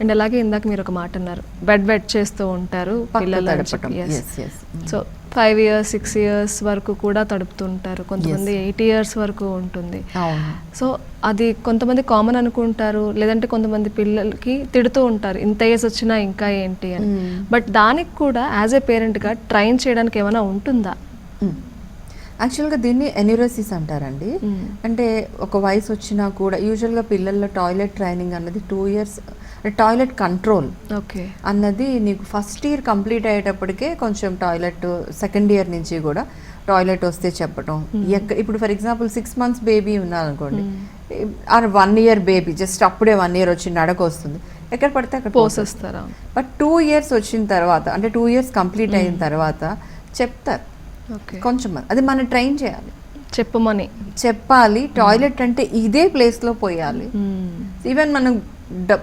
And అలాగే ఇందాక మీరు ఒక మాట అన్నారు బెడ్ వెట్ చేస్తూ ఉంటారు పిల్లలు. So five years six years వరకు కూడా తడుపుతుంటారు. కొంతమంది ఎయిట్ ఇయర్స్ వరకు ఉంటుంది. సో అది కొంతమంది కామన్ అనుకుంటారు లేదంటే కొంతమంది పిల్లలకి తిడుతూ ఉంటారు ఇంత ఏజ్ వచ్చినా ఇంకా ఏంటి అని. Mm. బట్ దానికి కూడా యాజ్ ఏ పేరెంట్గా ట్రైన్ చేయడానికి ఏమైనా ఉంటుందా? యాక్చువల్గా దీన్ని ఎన్యూరోసిస్ అంటారండి. Mm. అంటే ఒక వయసు వచ్చినా కూడా యూజువల్గా పిల్లల్లో టాయిలెట్ ట్రైనింగ్ అన్నది two years toilet control okay. అన్నది నీకు ఫస్ట్ ఇయర్ కంప్లీట్ అయ్యేటప్పటికే కొంచెం టాయిలెట్ సెకండ్ ఇయర్ నుంచి కూడా టాయిలెట్ వస్తే చెప్పటం. ఎక్క ఇప్పుడు for example six months baby ఉన్నారనుకోండి. Or one year baby just అప్పుడే వన్ ఇయర్ వచ్చి నడక వస్తుంది ఎక్కడ పడితే అక్కడ పోసేస్తారా? బట్ టూ ఇయర్స్ వచ్చిన తర్వాత అంటే టూ ఇయర్స్ కంప్లీట్ అయిన తర్వాత చెప్తారు. ఓకే. కొంచెం. అది మనం ట్రైన్ చేయాలి. చెప్పమని. చెప్పాలి టాయిలెట్ అంటే ఇదే ప్లేస్లో పోయాలి. ఈవెన్ మనం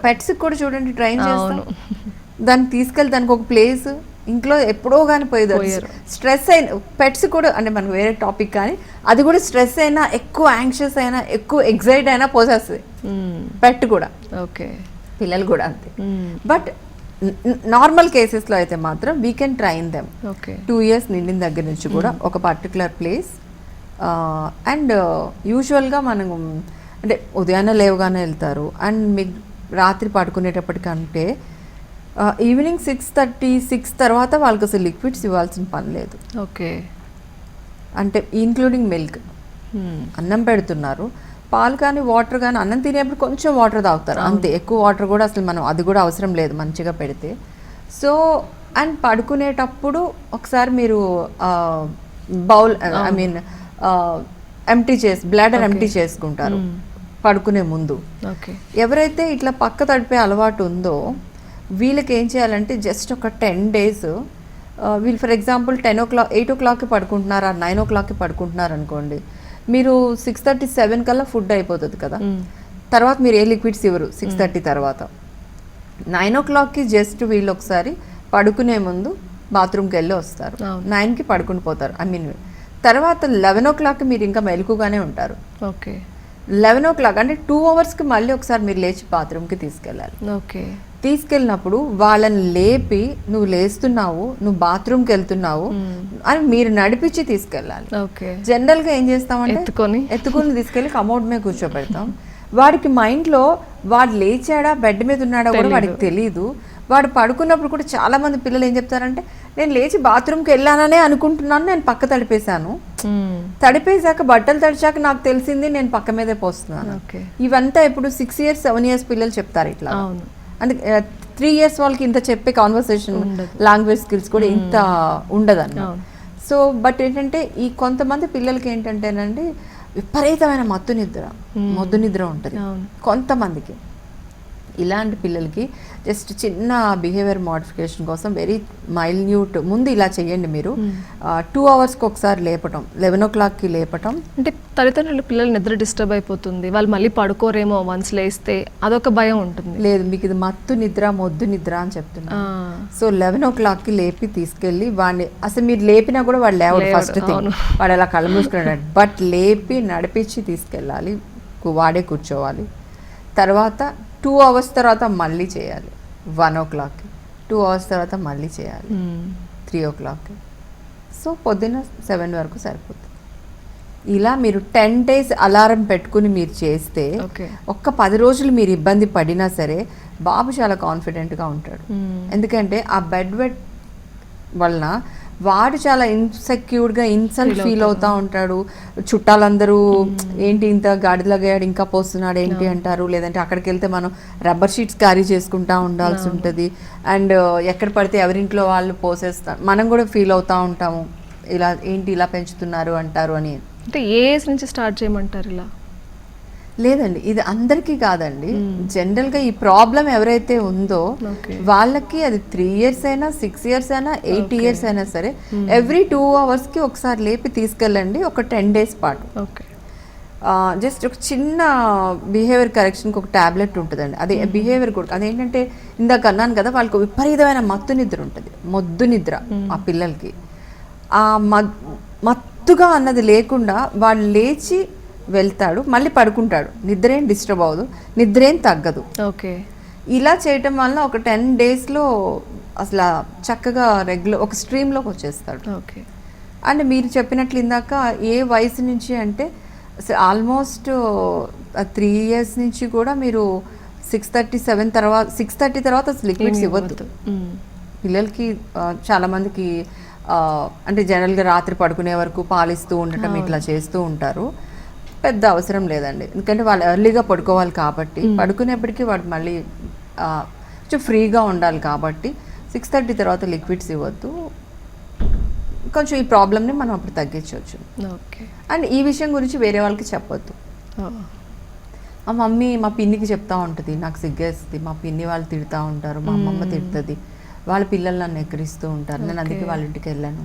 పెట్స్ కూడా చూడండి ట్రైన్ చేస్తాం. అవును. దాన్ని తీసుకెళ్ళి దానికి ఒక ప్లేస్ ఇంట్లో ఎప్పుడో కానీ పోయేది. స్ట్రెస్ అయిన పెట్స్ కూడా అంటే మనకు వేరే టాపిక్ కానీ అది కూడా స్ట్రెస్ అయినా ఎక్కువ యాంగ్షియస్ అయినా ఎక్కువ ఎగ్జైట్ అయినా పోసేస్తుంది. పెట్ కూడా. ఓకే పిల్లలు కూడా అంతే. బట్ నార్మల్ కేసెస్లో అయితే మాత్రం we can train them okay two years నిండిన దగ్గర నుంచి కూడా ఒక పర్టికులర్ ప్లేస్ అండ్ యూజువల్గా మనం అంటే ఉదయాన్నే లేవగానే వెళ్తారు. అండ్ మీకు రాత్రి పడుకునేటప్పటికంటే ఈవినింగ్ సిక్స్ థర్టీ సిక్స్ తర్వాత వాళ్ళకి అసలు లిక్విడ్స్ ఇవ్వాల్సిన పని లేదు. ఓకే. అంటే ఇంక్లూడింగ్ మిల్క్ మ్మ్. అన్నం పెడుతున్నారు. పాలు కానీ వాటర్ కానీ అన్నం తినేప్పుడు కొంచెం వాటర్ తాగుతారు. అంతే ఎక్కువ వాటర్ కూడా అసలు మనం అది కూడా అవసరం లేదు మంచిగా పెడితే. సో అండ్ పడుకునేటప్పుడు ఒకసారి మీరు బౌల్ ఐ మీన్ ఎంటీ చేసి బ్లాడర్ ఎంటీ చేసుకుంటారు. మ్మ్. పడుకునే ముందు. ఓకే. ఎవరైతే ఇట్లా పక్క తడిపే అలవాటు ఉందో వీళ్ళకి ఏం చేయాలంటే జస్ట్ ఒక టెన్ డేస్ వీళ్ళు for example ten o'clock eight ఓ క్లాక్కి పడుకుంటున్నారు నైన్ ఓ క్లాక్కి పడుకుంటున్నారు అనుకోండి. మీరు సిక్స్ థర్టీ సెవెన్ కల్లా ఫుడ్ అయిపోతుంది కదా. తర్వాత మీరు ఏ లిక్విడ్స్ ఇవ్వరు సిక్స్ థర్టీ తర్వాత. నైన్ ఓ క్లాక్కి జస్ట్ వీళ్ళు ఒకసారి పడుకునే ముందు బాత్రూమ్కి వెళ్ళి వస్తారు. నైన్కి పడుకుని పోతారు. ఐ మీన్ తర్వాత లెవెన్ ఓ క్లాక్కి మీరు ఇంకా మెలకుగానే ఉంటారు. ఓకే. లెవెన్ ఓ క్లాక్ అంటే టూ అవర్స్కి మళ్ళీ ఒకసారి మీరు లేచి బాత్రూమ్కి తీసుకెళ్ళాలి. ఓకే. తీసుకెళ్ళినప్పుడు వాళ్ళని లేపి నువ్వు లేస్తున్నావు నువ్వు బాత్రూమ్కి వెళ్తున్నావు అని మీరు నడిపించి తీసుకెళ్ళాలి. ఓకే. జనరల్గా ఏం చేస్తామంటే ఎత్తుకొని? ఎత్తుకొని తీసుకెళ్ళి కమౌడ్ మీద కూర్చోబెడతాం. వాడికి మైండ్లో వాడు లేచాడా బెడ్ మీద ఉన్నాడా కూడా వాడికి తెలియదు వాడు పడుకున్నప్పుడు కూడా చాలా మంది పిల్లలు ఏం చెప్తారంటే నేను లేచి బాత్రూమ్కి వెళ్ళాననే అనుకుంటున్నాను నేను పక్క తడిపేశాను. తడిపేశాక బట్టలు తడిచాక నాకు తెలిసింది నేను పక్క మీదే పోస్తున్నాను. ఓకే. ఇవంతా ఇప్పుడు సిక్స్ ఇయర్స్ సెవెన్ ఇయర్స్ పిల్లలు చెప్తారు ఇట్లా. అంటే త్రీ ఇయర్స్ వాళ్ళకి ఇంత చెప్పే కాన్వర్సేషన్. లాంగ్వేజ్ స్కిల్స్ కూడా ఇంత ఉండదన్న. సో బట్ ఏంటంటే ఈ కొంతమంది పిల్లలకి ఏంటంటేనండి విపరీతమైన మత్తు నిద్ర మొద్దు నిద్ర ఉంటుంది. కొంతమందికి. ఇలాంటి పిల్లలకి జస్ట్ చిన్న బిహేవియర్ మోడిఫికేషన్ కోసం వెరీ మైల్యూట్ ముందు ఇలా చేయండి మీరు. టూ అవర్స్కి ఒకసారి లేపటం లెవెన్ ఓ క్లాక్కి లేపటం. అంటే తల్లిదండ్రులు పిల్లలు నిద్ర డిస్టర్బ్ అయిపోతుంది. వాళ్ళు మళ్ళీ పడుకోరేమో వన్స్ లేస్తే అదొక భయం ఉంటుంది. లేదు మీకు ఇది మత్తు నిద్ర మొద్దు నిద్ర అని చెప్తున్నా. ఆ, సో లెవెన్ ఓ క్లాక్కి లేపి తీసుకెళ్ళి వాడిని అసలు మీరు లేపినా కూడా వాడు లేవడు ఫస్ట్ థింగ్. వాడు అలా కళ్ళు మూసుకున్నాడు. బట్ లేపి నడిపించి తీసుకెళ్ళాలి. వాడే కూర్చోవాలి. తర్వాత టూ అవర్స్ తర్వాత మళ్ళీ చేయాలి. వన్ ఓ క్లాక్కి. టూ అవర్స్ తర్వాత మళ్ళీ చేయాలి. మ్మ్. త్రీ ఓ క్లాక్కి. సో పొద్దున్న సెవెన్ వరకు సరిపోతుంది. ఇలా మీరు టెన్ డేస్ అలారం పెట్టుకుని మీరు చేస్తే ఒక్క పది రోజులు మీరు ఇబ్బంది పడినా సరే బాబు చాలా కాన్ఫిడెంట్గా ఉంటాడు. మ్మ్. ఎందుకంటే ఆ బెడ్ వెట్ వలన వాడు చాలా ఇన్సెక్యూర్డ్గా ఇన్సల్ట్ ఫీల్ అవుతా ఉంటాడు. చుట్టాలందరూ ఏంటి ఇంత గాడిదలగాడు ఇంకా పోస్తున్నాడు ఏంటి అంటారు? లేదంటే అక్కడికి వెళ్తే మనం రబ్బర్ షీట్స్ క్యారీ చేసుకుంటా ఉండాల్సి ఉంటుంది. అండ్ ఎక్కడ పడితే ఎవరింట్లో వాళ్ళు పోసేస్తారు. మనం కూడా ఫీల్ అవుతా ఉంటాము. ఇలా ఏంటి ఇలా పెంచుతున్నారు అంటారు అని. అంటే ఏ ఏజ్ నుంచి స్టార్ట్ చేయమంటారు ఇలా? లేదండి ఇది అందరికీ కాదండి. జనరల్గా ఈ ప్రాబ్లం ఎవరైతే ఉందో. వాళ్ళకి అది త్రీ ఇయర్స్ అయినా సిక్స్ ఇయర్స్ అయినా ఎయిట్ ఇయర్స్ అయినా సరే ఎవ్రీ టూ అవర్స్కి ఒకసారి లేపి తీసుకెళ్ళండి ఒక టెన్ డేస్ పాటు. ఓకే. జస్ట్ ఒక చిన్న బిహేవియర్ కరెక్షన్కి ఒక టాబ్లెట్ ఉంటుందండి. అదే బిహేవియర్ కూడా అదేంటంటే ఇందాక అన్నాను కదా వాళ్ళకి విపరీతమైన మత్తు నిద్ర ఉంటుంది. మొద్దు నిద్ర ఆ పిల్లలకి. ఆ మత్తుగా అన్నది లేకుండా వాళ్ళు లేచి వెళ్తాడు మళ్ళీ పడుకుంటాడు. నిద్ర ఏం డిస్టర్బ్ అవ్వదు. నిద్ర ఏం తగ్గదు. ఓకే. ఇలా చేయటం వల్ల ఒక టెన్ డేస్లో అసలు చక్కగా రెగ్యులర్ ఒక స్ట్రీమ్లోకి వచ్చేస్తాడు. ఓకే. అండ్ మీరు చెప్పినట్లు ఇందాక ఏ వయసు నుంచి అంటే ఆల్మోస్ట్ త్రీ ఇయర్స్ నుంచి కూడా మీరు సిక్స్ థర్టీ సెవెన్ తర్వాత సిక్స్ థర్టీ తర్వాత అసలు లిక్విడ్స్ ఇవ్వద్దు. పిల్లలకి ఆ, చాలా మందికి ఆ, అంటే జనరల్గా రాత్రి పడుకునే వరకు పాలిస్తూ ఉండటం ఇట్లా చేస్తూ ఉంటారు. పెద్ద అవసరం లేదండి. ఎందుకంటే వాళ్ళు ఎర్లీగా పడుకోవాలి కాబట్టి పడుకునేప్పటికీ వాడు మళ్ళీ కొంచెం ఫ్రీగా ఉండాలి కాబట్టి సిక్స్ థర్టీ తర్వాత లిక్విడ్స్ ఇవ్వద్దు. కొంచెం ఈ ప్రాబ్లమ్ని మనం అప్పుడు తగ్గించవచ్చు. ఓకే. అండ్ ఈ విషయం గురించి వేరే వాళ్ళకి చెప్పొద్దు. మా మమ్మీ మా పిన్నికి చెప్తా ఉంటుంది నాకు సిగ్గేస్తుంది మా పిన్ని వాళ్ళు తిడతా ఉంటారు మా అమ్మమ్మ తిడుతుంది వాళ్ళ పిల్లలు నన్ను ఎక్కిరిస్తూ ఉంటారు. నేను అందుకే. వాళ్ళ ఇంటికి వెళ్ళాను.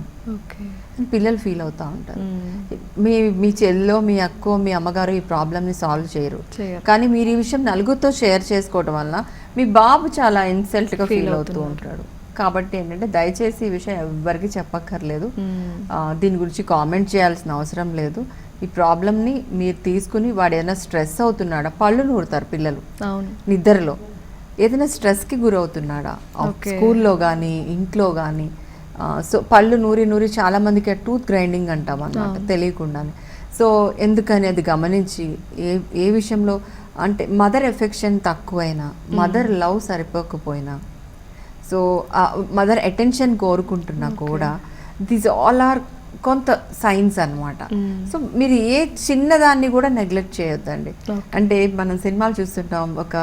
పిల్లలు ఫీల్ అవుతూ ఉంటారు. మీ మీ చెల్లో మీ అక్కో మీ అమ్మగారు ఈ ప్రాబ్లమ్ని సాల్వ్ చేయరు. కానీ మీరు ఈ విషయం నలుగురితో షేర్ చేసుకోవడం వల్ల మీ బాబు చాలా ఇన్సల్ట్గా ఫీల్ అవుతూ. ఉంటాడు. కాబట్టి ఏంటంటే దయచేసి ఈ విషయం ఎవ్వరికి చెప్పక్కర్లేదు. దీని గురించి కామెంట్ చేయాల్సిన అవసరం లేదు. ఈ ప్రాబ్లమ్ని మీరు తీసుకుని వాడు ఏదైనా స్ట్రెస్ అవుతున్నాడా? పళ్ళు నూరుతారు పిల్లలు. నిద్రలో. ఏదైనా స్ట్రెస్కి గురవుతున్నాడా. స్కూల్లో కానీ ఇంట్లో కానీ సో పళ్ళు నూరి నూరి చాలా మందికి టూత్ గ్రైండింగ్ అంటాం అన్నమాట తెలియకుండానే. సో ఎందుకని అది గమనించి ఏ ఏ విషయంలో అంటే మదర్ ఎఫెక్షన్ తక్కువైనా మదర్ లవ్ సరిపోకపోయినా సో మదర్ అటెన్షన్ కోరుకుంటున్నా కూడా దీస్ ఆల్ ఆర్ కొంత సైన్స్ అన్నమాట Mm. సో మీరు ఏ చిన్నదాన్ని కూడా నెగ్లెక్ట్ చేయొద్దండి. అంటే మనం సినిమాలు చూస్తుంటాం ఒక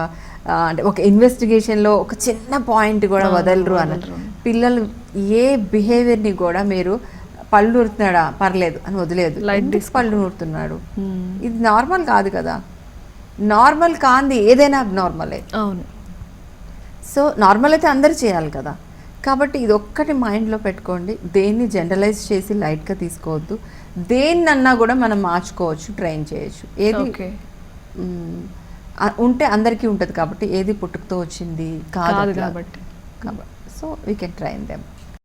అంటే ఒక ఇన్వెస్టిగేషన్లో ఒక చిన్న పాయింట్ కూడా వదలరు అని. పిల్లలు ఏ బిహేవియర్ని కూడా మీరు పళ్ళు నూరుతున్నాడా పర్లేదు అని వదిలేదు. పళ్ళు నూరుతున్నాడు. ఇది నార్మల్ కాదు కదా నార్మల్ కాంది ఏదైనా నార్మలే అవును సో నార్మల్ అయితే అందరు చేయాలి కదా కాబట్టి ఇది ఒక్కటి మైండ్లో పెట్టుకోండి. దేన్ని జనరలైజ్ చేసి లైట్గా తీసుకోవద్దు. దేన్నన్నా కూడా మనం మార్చుకోవచ్చు ట్రైన్ చేయొచ్చు. ఏది ఉంటే అందరికీ ఉంటుంది కాబట్టి ఏది పుట్టుకతో వచ్చింది కాదు కాబట్టి. So we can train them